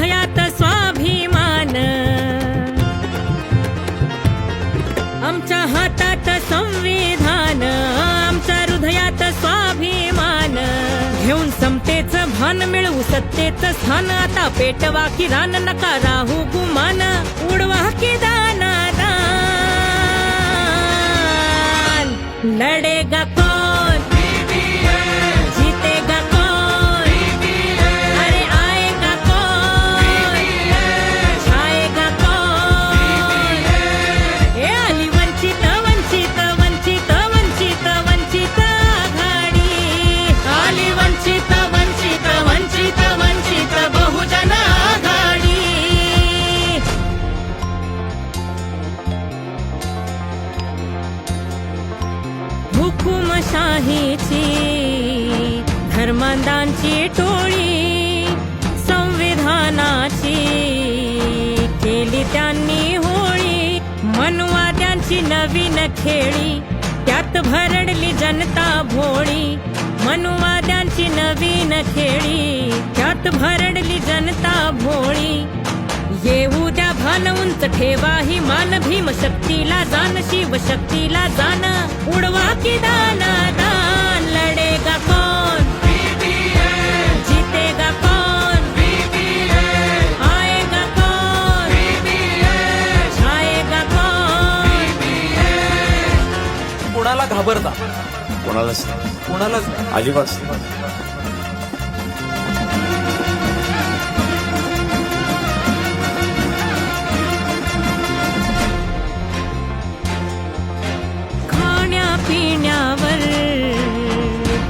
हृदयात स्वाभिमान. आमच्या हातात संविधान आमच्या हृदयात स्वाभिमान. घेऊन समतेच भान मिळवू सत्तेच स्थान आता पेटवा की रान नका राहू गुमान. उडवा की दाना दान लढेगा धर्मांधांची टोळी संविधानाची. केली त्यांनी होळी मनुवाद्यांची नवीन खेळी. त्यात भरडली जनता भोळी मनुवाद्यांची नवीन खेळी. त्यात भरडली जनता भोळी. येऊ द्या भान उंच ठेवा ही मान भीम शक्तीला जान शिव शक्तीला जान उडवा की दान दान घाबरता कोणालाच. कोणालाच नाही अजिबात नाही. खाण्या पिण्यावर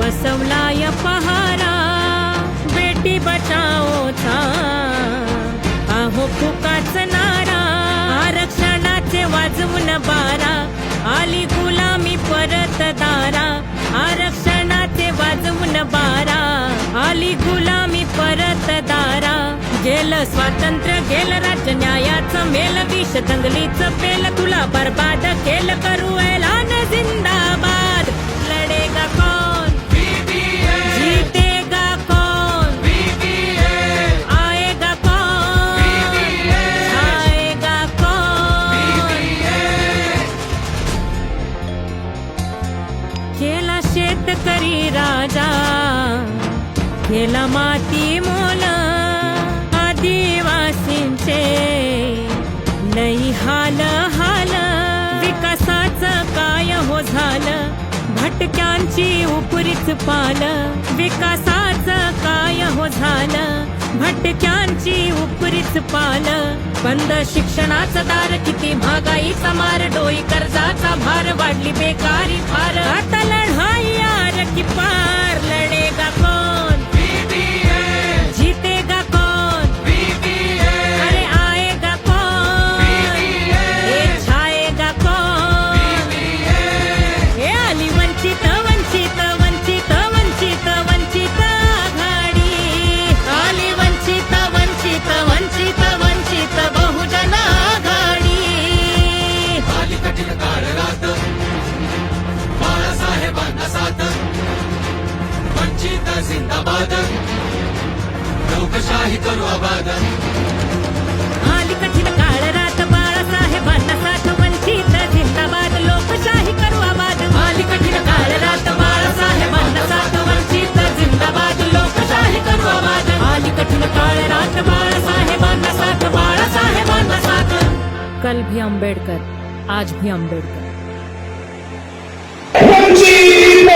बसवलाय पहारा बेटी बचाओचा आहो फुकाच नारा आरक्षणाचे वाजवून बारा आली स्वातंत्र्य गेल राज्य न्यायाचं मेल विष दंगलीचं पेल तुला बर्बाद केल करू ऐलान जिंदाबाद. लढेगा कोण? जीतेगा कोण? आएगा कोण? आएगा कोण? केला शेतकरी राजा केला माती मोला आदिवासींचे लई हाल हाल. विकासाचं काय हो झालं? भटक्यांची उपरीच पाल. विकासाचं काय हो झालं? भटक्यांची उपरीच पाल. बंद शिक्षणाचं दार किती भागाई समार डोई कर्जाचा भार वाढली बेकारी फार. लोकशाही करू आबाद। आली कठीण काळ रात बाळासाहेबांना साथ वंचित जिंदाबाद लोकशाही करू आबाद. आली कठीण काळ रात बाळासाहेबांना साथ वंचित जिंदाबाद लोकशाही करू आबाद. आली कठीण काळ रात बाळासाहेबांना साथ बाळासाहेबांना साथ कल भी अंबेडकर आज भी अंबेडकर वंचित